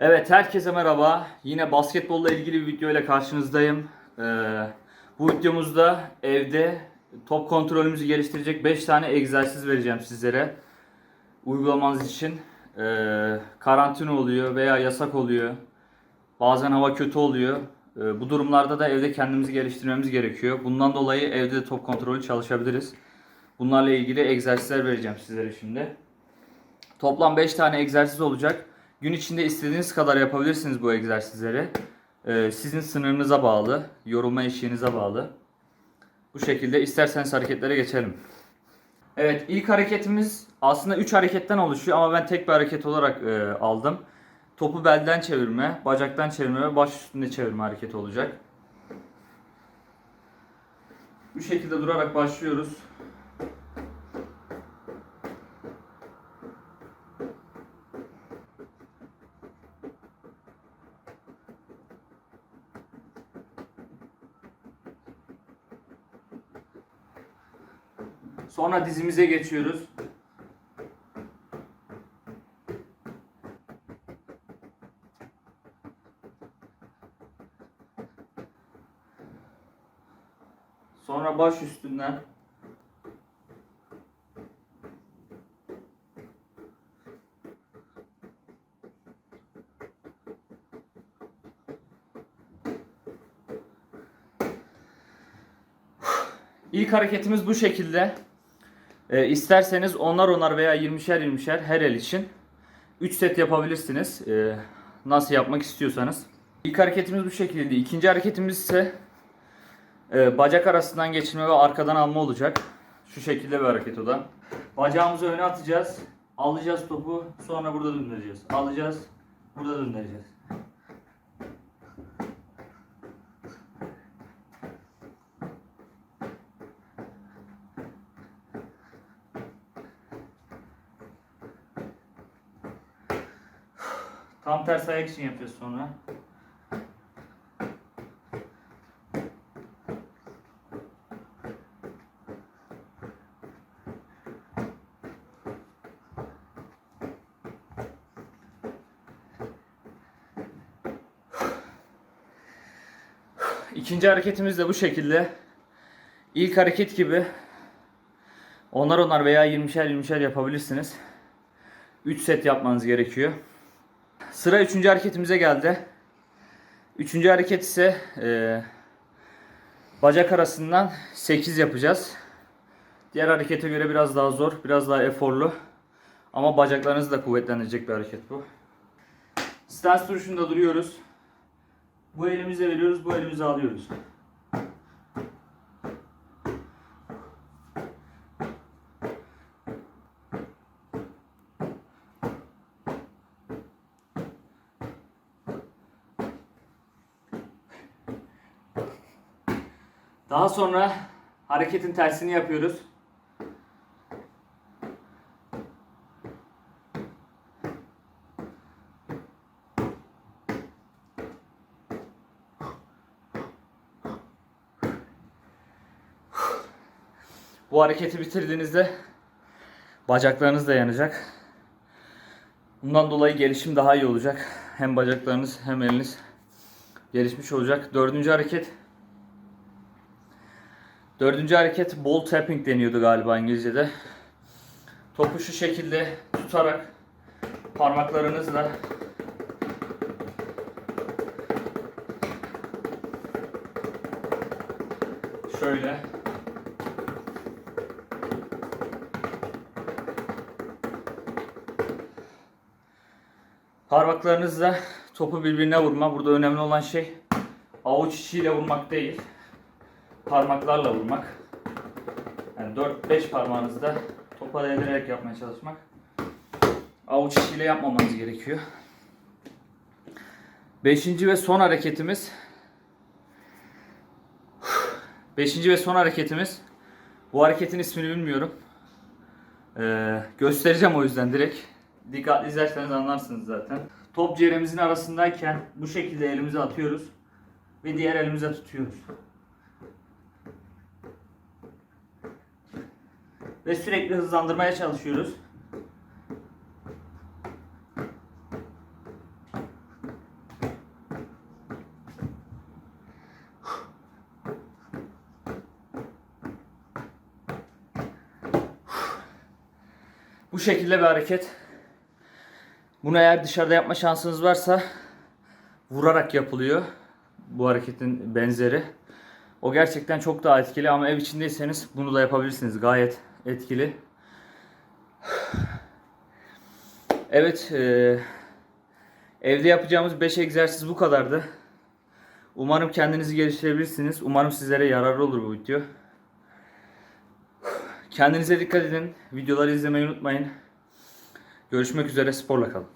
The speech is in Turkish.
Evet herkese merhaba. Yine basketbolla ilgili bir video ile karşınızdayım. Ee, bu videomuzda evde top kontrolümüzü geliştirecek 5 tane egzersiz vereceğim sizlere. Uygulamanız için. Ee, karantina oluyor veya yasak oluyor. Bazen hava kötü oluyor. Ee, bu durumlarda da evde kendimizi geliştirmemiz gerekiyor. Bundan dolayı evde de top kontrolü çalışabiliriz. Bunlarla ilgili egzersizler vereceğim sizlere şimdi. Toplam 5 tane egzersiz olacak. Gün içinde istediğiniz kadar yapabilirsiniz bu egzersizleri. Ee, sizin sınırınıza bağlı, yorulma eşiğinize bağlı. Bu şekilde isterseniz hareketlere geçelim. Evet ilk hareketimiz aslında 3 hareketten oluşuyor ama ben tek bir hareket olarak e, aldım. Topu belden çevirme, bacaktan çevirme ve baş üstünde çevirme hareketi olacak. Bu şekilde durarak başlıyoruz. Sonra dizimize geçiyoruz. Sonra baş üstünden İlk hareketimiz bu şekilde. Ee, isterseniz onar onar veya 20'şer 20'şer her el için 3 set yapabilirsiniz. Ee, nasıl yapmak istiyorsanız. İlk hareketimiz bu şekilde. İkinci hareketimiz ise e, bacak arasından geçirme ve arkadan alma olacak. Şu şekilde bir hareket o da. Bacağımızı öne atacağız. Alacağız topu. Sonra burada döndüreceğiz. Alacağız. Burada döndüreceğiz. Tam ters ayak için yapacağız sonra. İkinci hareketimiz de bu şekilde. İlk hareket gibi onar onar veya 20'şer 20'şer yapabilirsiniz. 3 set yapmanız gerekiyor. Sıra üçüncü hareketimize geldi. Üçüncü hareket ise e, bacak arasından 8 yapacağız. Diğer harekete göre biraz daha zor, biraz daha eforlu. Ama bacaklarınızı da kuvvetlendirecek bir hareket bu. Stance duruşunda duruyoruz. Bu elimize veriyoruz, bu elimize alıyoruz. Daha sonra hareketin tersini yapıyoruz. Bu hareketi bitirdiğinizde bacaklarınız da yanacak. Bundan dolayı gelişim daha iyi olacak. Hem bacaklarınız hem eliniz gelişmiş olacak. Dördüncü hareket Dördüncü hareket ball tapping deniyordu galiba İngilizce'de. Topu şu şekilde tutarak parmaklarınızla şöyle parmaklarınızla topu birbirine vurma. Burada önemli olan şey avuç içiyle vurmak değil parmaklarla vurmak. Yani 4-5 parmağınızda topa değdirerek yapmaya çalışmak. Avuç içiyle yapmamanız gerekiyor. Beşinci ve son hareketimiz Beşinci ve son hareketimiz bu hareketin ismini bilmiyorum. Ee, göstereceğim o yüzden direkt. Dikkatli izlerseniz anlarsınız zaten. Top ciğerimizin arasındayken bu şekilde elimize atıyoruz ve diğer elimize tutuyoruz. ve sürekli hızlandırmaya çalışıyoruz. Bu şekilde bir hareket. Bunu eğer dışarıda yapma şansınız varsa vurarak yapılıyor bu hareketin benzeri. O gerçekten çok daha etkili ama ev içindeyseniz bunu da yapabilirsiniz gayet etkili. Evet, e, evde yapacağımız 5 egzersiz bu kadardı. Umarım kendinizi geliştirebilirsiniz. Umarım sizlere yararlı olur bu video. Kendinize dikkat edin. Videoları izlemeyi unutmayın. Görüşmek üzere. Sporla kalın.